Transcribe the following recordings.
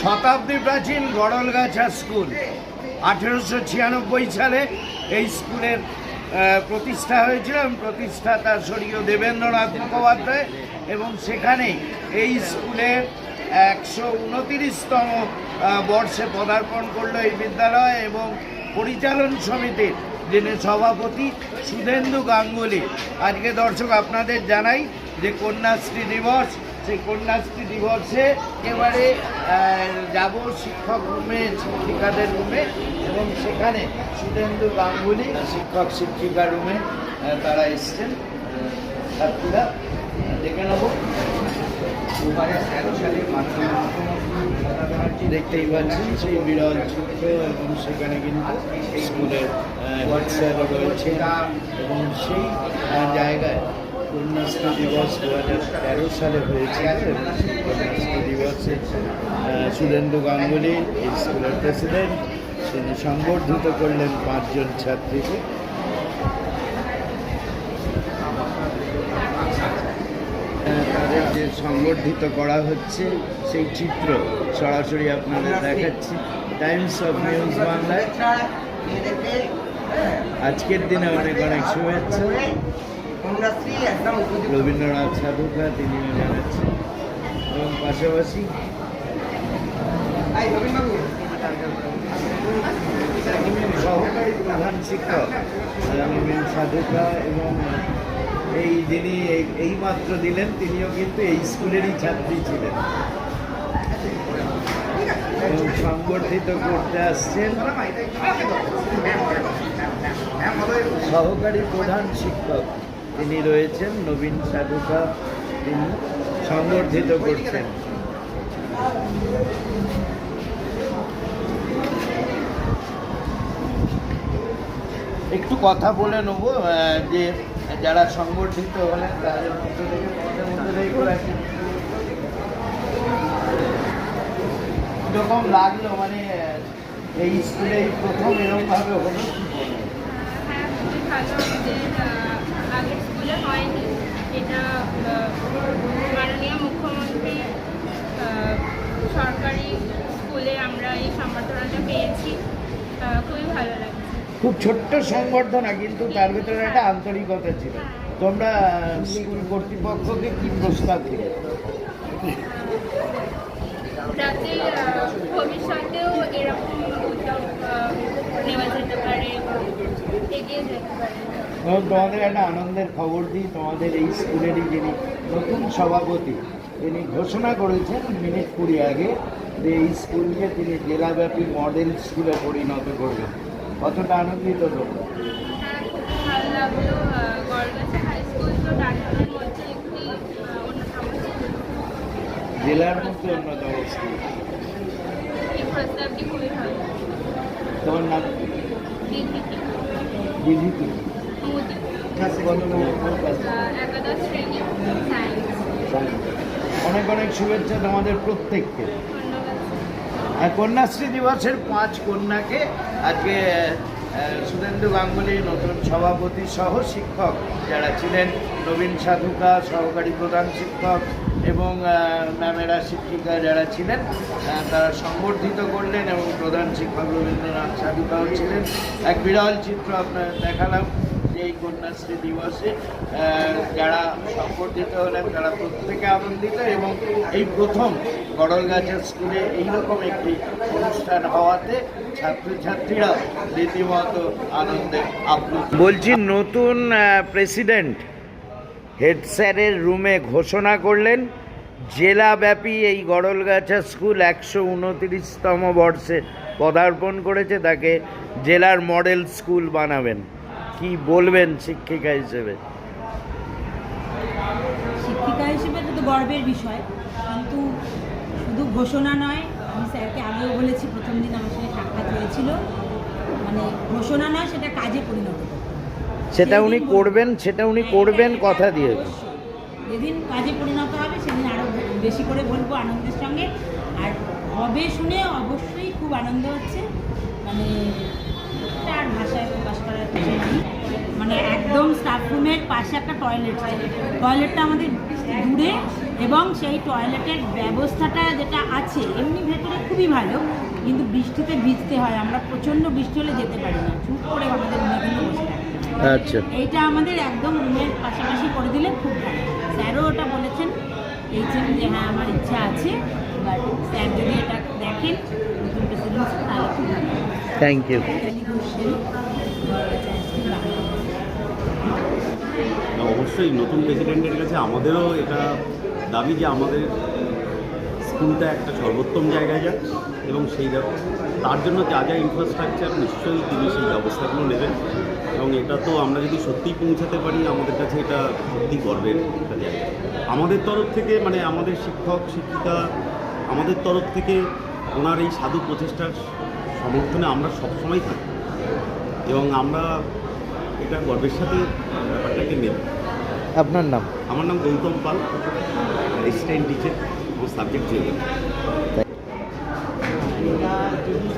শতাব্দী প্রাচীন গড়লগাছা স্কুল। আঠেরোশো ছিয়ানব্বই সালে এই স্কুলের প্রতিষ্ঠা হয়েছিল এবং প্রতিষ্ঠাতা স্বর্গীয় দেবেন্দ্রনাথ মুখোপাধ্যায় এবং সেখানে এই স্কুলের একশো উনতিরিশতম বর্ষে পদার্পণ করল এই বিদ্যালয় এবং পরিচালন সমিতির যিনি সভাপতি সুধেন্দু গাঙ্গুলি। আজকে দর্শক আপনাদের জানাই যে কন্যাশ্রী দিবস সেই কন্যাশ্রী দিবসে এবারে যাব শিক্ষক রুমে শিক্ষিকাদের রুমে এবং সেখানে সুধেন্দু গাঙ্গুলি শিক্ষক শিক্ষিকা রুমে তারা এসছেন ছাত্রীরা। দেখে নেব। দু হাজার তেরো সালে দেখতেই পাচ্ছেন সেই বিরল চিত্র এবং সেখানে কিন্তু স্কুলের স্যারও রয়েছে এবং সেই জায়গায় কন্যাশ্রী দিবস দু হাজার তেরো সালে হয়েছিল এবং সেই কন্যাশ্রী দিবসে সুরেন্দ্র গাঙ্গুলি এই স্কুলের প্রেসিডেন্ট, তিনি সংবর্ধিত করলেন পাঁচজন ছাত্রীকে। তাদের যে সংবর্ধিত করা হচ্ছে, সেই চিত্র সরাসরি আপনাদের দেখাচ্ছি। টাইমস অফ নিউজ বাংলায়। আজকের দিনে অনেক অনেক শুভেচ্ছা। রবীন্দ্রনাথ সাধুকা তিনিও জানাচ্ছেন। এবং পাশাপাশি সহকারী প্রধান শিক্ষক নবীন সাধুকা এবং এই যিনি এই- এইমাত্র দিলেন তিনিও কিন্তু এই স্কুলেরই ছাত্রী ছিলেন। এবং সংগঠিত করতে আসছেন সহকারী প্রধান শিক্ষক। তিনি রয়েছেন, নবীন সাধুকা তিনি সংবর্ধিত করছেন। একটু কথা বলে নেব যে যারা সংগঠিত হলেন, তাদের মধ্য থেকে কীরকম লাগল মানে এই স্কুলে প্রথম এরকমভাবে হলো কি বলব? হ্যাঁ খুবই ভালো আমাদের আহ, আগের স্কুলে হয়নি। এটা মাননীয় মুখ্যমন্ত্রী সরকারি স্কুলে আমরা এই সম্বর্ধনাটা পেয়েছি। খুবই ভালো লাগছে। খুব ছোট্ট সংবর্ধনা কিন্তু তার ভিতরে একটা আন্তরিকতা ছিল। তোমরা স্কুল কর্তৃপক্ষকে কি প্রস্তাব দিলে? যাতে ভবিষ্যতেও এরকম উদ্যোগ নেওয়া যেতে পারে বা এগিয়ে যেতে পারে এবং তোমাদের একটা আনন্দের খবর দিই তোমাদের এই স্কুলেরই যিনি নতুন সভাপতি তিনি ঘোষণা করেছেন মিনিট কুড়ি আগে যে এই স্কুলকে তিনি জেলাব্যাপী মডেল স্কুলে পরিণত করবেন। কতটা আনন্দিত তোমরা হ্যাঁ। জেলার মধ্যে অন্যতম স্কুল। তোমার নাম অনেক অনেক শুভেচ্ছা তোমাদের প্রত্যেককে। আর কন্যাশ্রী দিবসের পাঁচ কন্যাকে আজকে সুধেন্দু গাঙ্গুলি, নতুন সভাপতি সহ শিক্ষক যারা ছিলেন, নবীন সাধুকা, সহকারী প্রধান শিক্ষক এবং ম্যামেরা শিক্ষিকা যারা ছিলেন তারা সংবর্ধিত করলেন এবং প্রধান শিক্ষক রবীন্দ্রনাথ সাধুকাও ছিলেন। এক বিরল চিত্র আপনার দেখালাম, যে এই কন্যাশ্রী দিবসে যারা সংবর্ধিত হলেন, তারা প্রত্যেকে আনন্দিত এবং এই প্রথম গড়লগাছা স্কুলে এইরকম একটি অনুষ্ঠান হওয়াতে ছাত্রছাত্রীরা রীতিমতো আনন্দে আপ্লুত। বলছি নতুন প্রেসিডেন্ট হেড স্যারের রুমে ঘোষণা করলেন, জেলাব্যাপী এই গড়লগাছা স্কুল একশো উনত্রিশতম বর্ষে পদার্পণ করেছে, তাকে জেলার মডেল স্কুল বানাবেন। কি বলবেন শিক্ষিকা হিসেবে? শিক্ষিকা হিসেবে তো গর্বের বিষয়, কিন্তু শুধু ঘোষণা নয়, আমি স্যারকে আগেও বলেছি, প্রথম দিন আমার সঙ্গে সাক্ষাৎ হয়েছিল। মানে ঘোষণা নয়, সেটা কাজে পরিণত। সেটা উনি করবেন, সেটা উনি করবেন, কথা দিয়েছেন। যেদিন কাজে পরিণত হবে, সেদিন আরও বেশি করে বলব আনন্দের সঙ্গে। আর হবে শুনে অবশ্যই খুব আনন্দ হচ্ছে। মানে আর ভাষায় প্রকাশ করার মানে একদম স্টাফ রুমের পাশে একটা টয়লেট টয়লেটটা আমাদের দূরে এবং সেই টয়লেটের ব্যবস্থাটা যেটা আছে, এমনি ভেতরে খুবই ভালো। কিন্তু বৃষ্টিতে ভিজতে হয়। আমরা প্রচণ্ড বৃষ্টি হলে যেতে পারি না। চুপ করে আমাদের রুমে বসে আচ্ছা। এইটা আমাদের একদম রুমের পাশাপাশি করে দিলে খুব ভালো। স্যারও ওটা বলেছেন এইছেন যে হ্যাঁ আমার ইচ্ছা আছে বাট স্যার যদি এটা দেখেন নতুন প্রেসিডেন্ট তাহলে খুব ভালো। থ্যাংক ইউ অবশ্যই নতুন প্রেসিডেন্টের কাছে আমাদেরও এটা দাবি যে আমাদের স্কুলটা একটা সর্বোত্তম জায়গায় যাক এবং সেই তার জন্য যা যা ইনফ্রাস্ট্রাকচার নিশ্চয়ই তিনি সেই ব্যবস্থাগুলো নেবেন। এবং এটা তো আমরা যদি সত্যিই পৌঁছাতে পারি আমাদের কাছে এটা সত্যি গর্বের একটা জায়গা। আমাদের তরফ থেকে মানে আমাদের শিক্ষক শিক্ষিকা আমাদের তরফ থেকে ওনার এই সাধু প্রচেষ্টার সমর্থনে আমরা সবসময় থাকি। এবং আমরা এটা গর্বের সাথে ব্যাপারটাকে নেব। আপনার নাম? আমার নাম গৌতম পাল অ্যাসিস্ট্যান্ট টিচার আমার সাবজেক্ট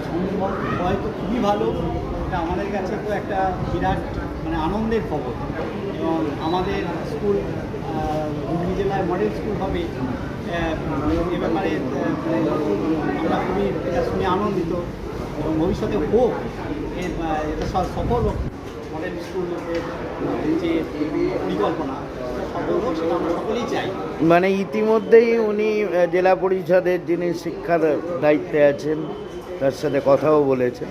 সম্ভব হয় তো খুবই ভালো এটা আমাদের কাছে তো একটা বিরাট মানে আনন্দের খবর এবং আমাদের স্কুল হুগলি জেলায় মডেল স্কুল হবে এ ব্যাপারে মানে আমরা খুবই এটা শুনে আনন্দিত এবং ভবিষ্যতে হোক এটা সফল হোক মডেল স্কুলের যে পরিকল্পনা মানে ইতিমধ্যেই উনি জেলা পরিষদের যিনি শিক্ষার দায়িত্বে আছেন, তার সাথে কথাও বলেছেন।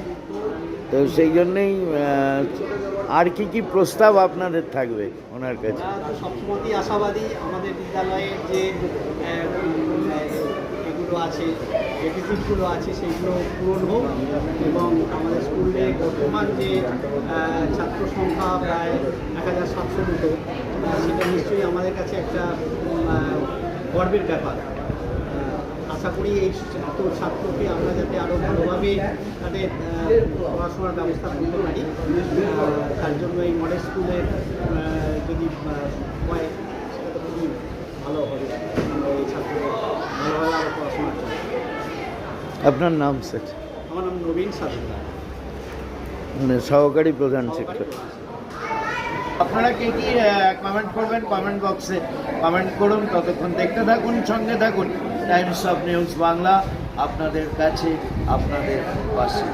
তো সেই জন্যেই আর কি কি প্রস্তাব আপনাদের থাকবে ওনার কাছে? সবসময়ই আশাবাদী, আমাদের বিদ্যালয়ে যে এগুলো আছে ডেফিসিটগুলো আছে সেইগুলো পূরণ হোক এবং আমাদের স্কুলে বর্তমান যে ছাত্র সংখ্যা প্রায় এক হাজার সাতশো আহ, আমাদের কাছে একটা গর্বের ব্যাপার। আশা করি এই এত ছাত্রকে আমরা যাতে আরও ভালোভাবে তাদের পড়াশোনার ব্যবস্থা করতে পারি। তার জন্য এই মডেল স্কুলের যদি হয় সেটা তো খুবই ভালো হবে। আমরা এই ছাত্রদের ভালোভাবে আরও পড়াশোনা করতে আপনার নাম স্যার? আমার নাম নবীন সাধুদার মানে সহকারী প্রধান শিক্ষক। আপনারা কে কি কমেন্ট করবেন কমেন্ট বক্সে কমেন্ট করুন, ততক্ষণ দেখতে থাকুন, সঙ্গে থাকুন। টাইমস অফ নিউজ বাংলা আপনাদের কাছে, আপনাদের পাশে।